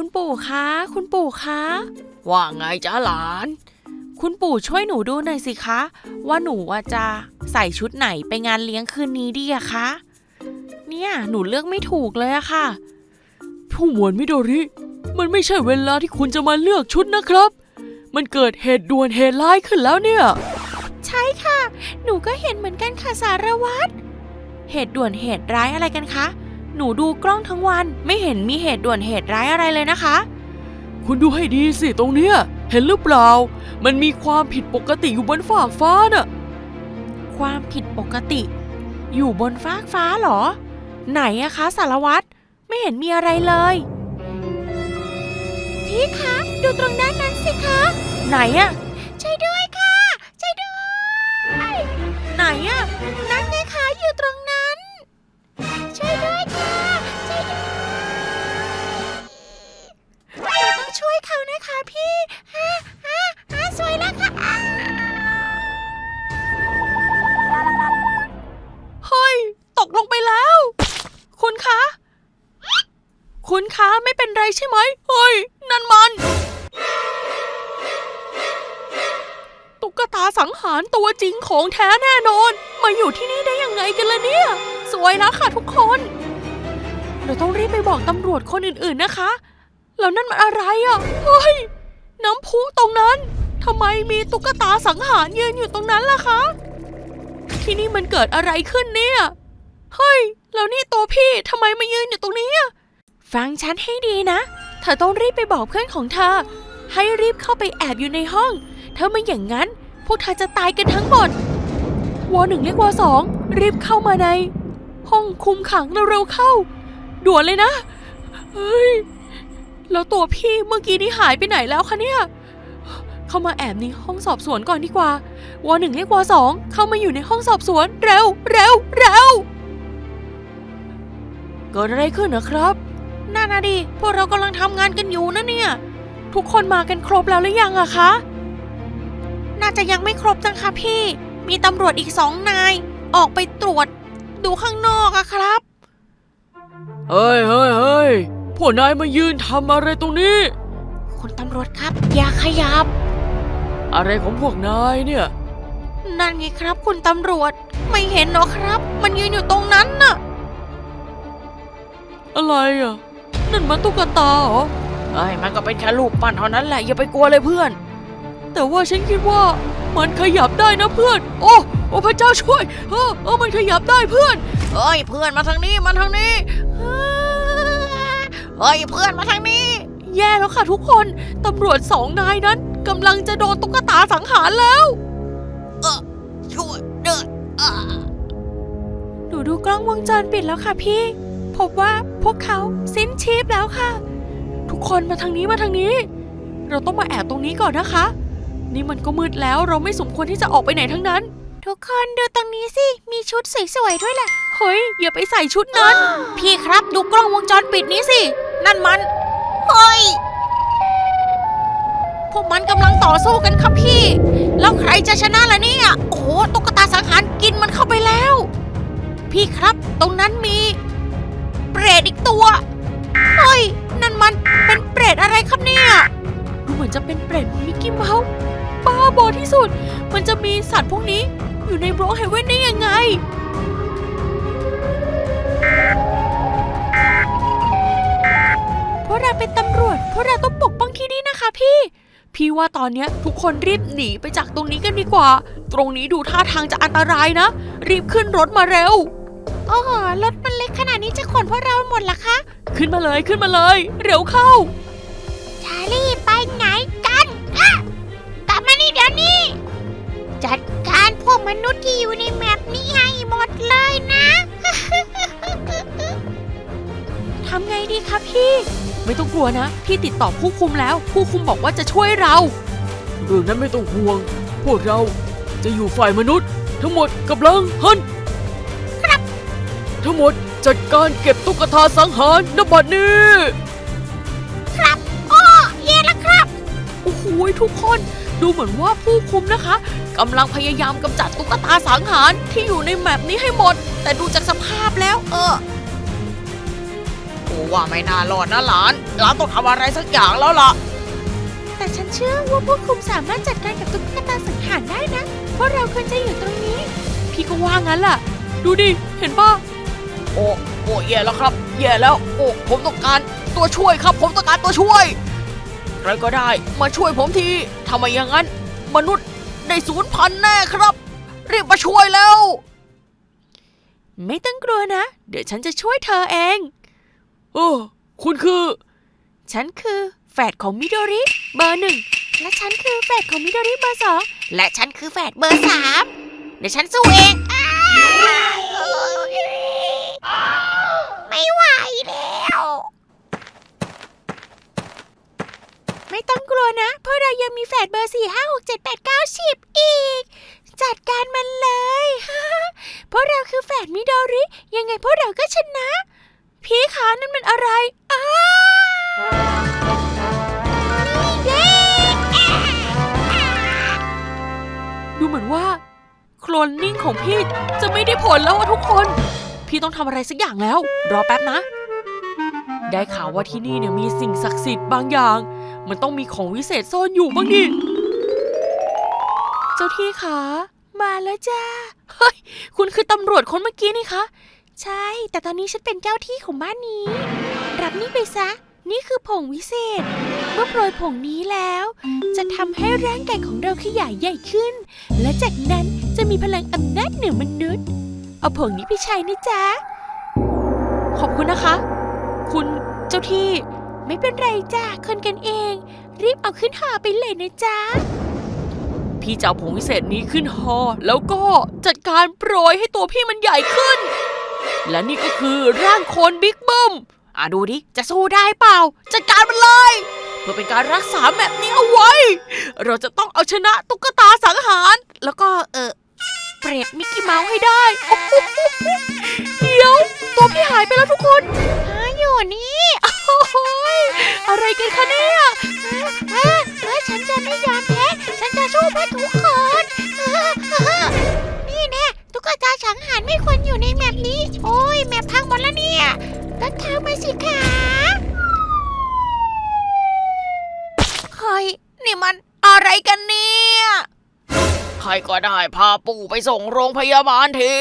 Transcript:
คุณปู่คะ คุณปู่คะ ว่าไงจ้าหลาน คุณปู่ช่วยหนูดูหน่อยสิคะ ว่าหนูว่าจะใส่ชุดไหนไปงานเลี้ยงคืนนี้ดีอะคะ เนี่ยหนูเลือกไม่ถูกเลยอะค่ะ ผู้หมวดมิโดริ มันไม่ใช่เวลาที่คุณจะมาเลือกชุดนะครับ มันเกิดเหตุด่วนเหตุร้ายขึ้นแล้วเนี่ย ใช่ค่ะ หนูก็เห็นเหมือนกันค่ะสารวัตร เหตุด่วนเหตุร้ายอะไรกันคะ หนูดูกล้องทั้งวันไม่เห็นมีเหตุด่วนเหตุร้ายอะไรเลยนะคะ คุณดูให้ดีสิตรงเนี้ย เห็นหรือเปล่า มันมีความผิดปกติอยู่บนฟากฟ้าน่ะ ความผิดปกติ อยู่บนฟากฟ้าเหรอ ไหนอะคะ สารวัตรไม่เห็นมีอะไรเลย พี่คะดูตรงด้านนั้นสิคะไหนอะช่วยด้วยค่ะช่วยด้วย ไหนอะนั่นไงคะอยู่ตรง คุณคะไม่เป็นไรใช่ไหมเฮ้ย นั่นมัน ตุ๊กตาสังหารตัวจริงของแท้แน่นอน มาอยู่ที่นี่ได้ยังไงกันล่ะเนี่ย สวยแล้วค่ะทุกคน เราต้องรีบไปบอกตำรวจคนอื่นๆนะคะ แล้วนั่นมันอะไรอะ่ะ เฮ้ย น้ำพุตรงนั้นทำไมมีตุ๊กตาสังหารยืนอยู่ตรงนั้นล่ะคะ ที่นี่มันเกิดอะไรขึ้นเนี่ย เฮ้ย แล้วนี่ตัวพี่ทำไมมายืนอยู่ตรงนี้อะ ฟังฉันให้ดีนะ เธอต้องรีบไปบอกเพื่อนของเธอ ให้รีบเข้าไปแอบอยู่ในห้องถ้าไม่อย่างนั้น พวกเธอจะตายกันทั้งหมด วอหนึ่งเรียกวอสองรีบเข้ามาใน ห้องคุมขังเร็วๆเข้า ด่วนเลยนะ เฮ้ย แล้วตัวพี่เมื่อกี้นี้หายไปไหนแล้วคะเนี่ย เข้ามาแอบในห้องสอบสวนก่อนดีกว่า วอหนึ่งเรียกวอสองเข้ามาอยู่ในห้องสอบสวนเร็วเร็วเร็วเกิดอะไรขึ้นนะครับ น่านะดิ พวกเรากำลังทำงานกันอยู่นะเนี่ย ทุกคนมากันครบแล้วหรือยังอะคะ น่าจะยังไม่ครบนะคะพี่ มีตำรวจอีกสองนาย ออกไปตรวจ ดูข้างนอกอะครับ เฮ้ยเฮ้ยเฮ้ยพวกนายมายืนทำอะไรตรงนี้ คุณตำรวจครับ อย่าขยับ อะไรของพวกนายเนี่ย นั่นไงครับ คุณตำรวจ ไม่เห็นเหรอครับ มันยืนอยู่ตรงนั้นน่ะ อะไรอะ นั่นมันตุ๊กตาเหรอเอ้ยมันก็เป็นแค่รูปปั้นเท่านั้นแหละอย่าไปกลัวเลยเพื่อน แต่ว่าฉันคิดว่ามันขยับได้นะเพื่อน โอ้โอ้พระเจ้าช่วยเออเออมันขยับได้เพื่อนเฮ้ยเพื่อนมาทางนี้มาทางนี้เฮ้ยเพื่อนมาทางนี้ แย่แล้วค่ะทุกคนตำรวจสองนายนั้นกำลังจะโดนตุ๊กตาสังหารแล้วช่วยเด้ออ่าหนูดูกล้องวงจรปิดแล้วค่ะพี่ พบว่าพวกเขาสิ้นชีพแล้วค่ะ ทุกคนมาทางนี้มาทางนี้ เราต้องมาแอบตรงนี้ก่อนนะคะ นี่มันก็มืดแล้วเราไม่สมควรที่จะออกไปไหนทั้งนั้น ทุกคนดูตรงนี้สิ มีชุดสวยๆด้วยแหละเฮ้ยอย่าไปใส่ชุดนั้น พี่ครับดูกล้องวงจรปิดนี้สิ นั่นมันเฮ้ยพวกมันกำลังต่อสู้กันครับพี่ แล้วใครจะชนะล่ะเนี่ย โอ้โหตุ๊กตาสังหารกินมันเข้าไปแล้ว พี่ครับ ตรงนั้นมี เปรตอีกตัว เฮ้ย นั่นมันเป็นเปรตอะไรครับเนี่ย ดูเหมือนจะเป็นเปรตมิกกี้เมาส์บ้าบอที่สุด มันจะมีสัตว์พวกนี้อยู่ในบล็อกเฮเว่นได้ยังไงเพราะเราเป็นตำรวจเพราะเราต้องปกป้องที่นี่นะคะพี่ พี่ว่าตอนนี้ทุกคนรีบหนีไปจากตรงนี้กันดีกว่า ตรงนี้ดูท่าทางจะอันตรายนะ รีบขึ้นรถมาเร็ว โอ้โหรถมันเล็กขนาดนี้จะขนพวกเราหมดละคะ ขึ้นมาเลยขึ้นมาเลย เร็วเข้า ชาลีไปไหนกันอะกลับมานี่เดี๋ยวนี้ จัดการพวกมนุษย์ที่อยู่ในแมปนี้ให้หมดเลยนะ ทำไงดีคะพี่ ไม่ต้องกลัวนะ พี่ติดต่อผู้คุมแล้ว ผู้คุมบอกว่าจะช่วยเรา เรื่องนั้นไม่ต้องห่วง พวกเราจะอยู่ฝ่ายมนุษย์ ทั้งหมดกำลังฮันครับ ทั้งหมด จัดการเก็บตุ๊กตาสังหารนบัดนี้ ครับอ้อเย่แล้วครับ โอ้โหทุกคนดูเหมือนว่าผู้คุมนะคะกำลังพยายามกำจัดตุ๊กตาสังหารที่อยู่ในแมปนี้ให้หมด แต่ดูจากสภาพแล้วเออโอ้ว่าไม่น่ารอดนะหลานหลานต้องทำอะไรสักอย่างแล้วล่ะ แต่ฉันเชื่อว่าพวกคุณสามารถจัดการกับตุ๊กตาสังหารได้นะ เพราะเราควรจะอยู่ตรงนี้ พี่ก็ว่างั้นล่ะดูดิ เห็นป่ะ โอ้โอ้แย่แล้วครับ แย่แล้ว โอ้ผมต้องการตัวช่วยครับ ผมต้องการตัวช่วยใครก็ได้มาช่วยผมทีทำไมอย่างนั้น มนุษย์ได้สูญพันธุ์แน่ครับ รีบมาช่วยแล้ว ไม่ต้องกลัวนะ เดี๋ยวฉันจะช่วยเธอเองเออคุณคือ ฉันคือแฝดของมิโดริเบอร์หนึ่งและฉันคือแฝดของมิโดริเบอร์สองและฉันคือแฝดเบอร์สามเดี๋ยวฉันสู้เอง ไม่ไหวแล้ว ไม่ต้องกลัวนะ เพราะเรายังมีแฝดเบอร์สี่ห้าหกเจ็ดแปดเก้าสิบอีก จัดการมันเลย เพราะเราคือแฝดมิโดริ ยังไงพวกเราก็ชนะ พี่คะนั่นมันอะไรอ้าดูเหมือนว่า โคลนนิ่งของพี่จะไม่ได้ผลแล้วอะทุกคน พี่ต้องทำอะไรสักอย่างแล้ว รอแป๊บนะ ได้ข่าวว่าที่นี่เนี่ยมีสิ่งศักดิ์สิทธิ์บางอย่าง มันต้องมีของวิเศษซ่อนอยู่บ้างดิ เจ้าที่คะ มาแล้วจ้า เฮ้ย คุณคือตำรวจคนเมื่อกี้นี่คะ ใช่ แต่ตอนนี้ฉันเป็นเจ้าที่ของบ้านนี้ รับนี่ไปซะ นี่คือผงวิเศษ เมื่อโปรยผงนี้แล้ว จะทำให้ร่างกายของเราขยายใหญ่ขึ้น และจากนั้นจะมีพลังอำนาจเหนือมนุษย์ เอาผงนี้ไปใช้นะจ๊ะ ขอบคุณนะคะ คุณเจ้าที่ไม่เป็นไรจ้าคนกันเอง รีบเอาขึ้นหอไปเลยนะจ๊ะ พี่จะเอาผงวิเศษนี้ขึ้นหอ แล้วก็จัดการโปรยให้ตัวพี่มันใหญ่ขึ้น และนี่ก็คือร่างโคนบิ๊กบิ้มอะดูดิ จะสู้ได้เปล่า จัดการมันเลย เพื่อเป็นการรักษาแบบนี้เอาไว้ เราจะต้องเอาชนะตุ๊กตาสังหาร แล้วก็เออ รตมิกกี้เมาส์ให้ได้โอ้โหเดี๋ยว ตัวพี่หายไปแล้วทุกคนหาอยู่นี่โอ้โหอะไรกันคะเนี่ยเออเออฉันจะไม่ยอมแพ้ฉันจะสู้เพื่อทุกคนนี่แน่ตุ๊กตาสังหารไม่ควรอยู่ในแมปนี้ โอ้ยแมปพังหมดแล้วเนี่ยก็เข้ามาสิคะเฮ้ยนี่มันอะไรกันเนี่ย ใครก็ได้พาปู่ไปส่งโรงพยาบาลที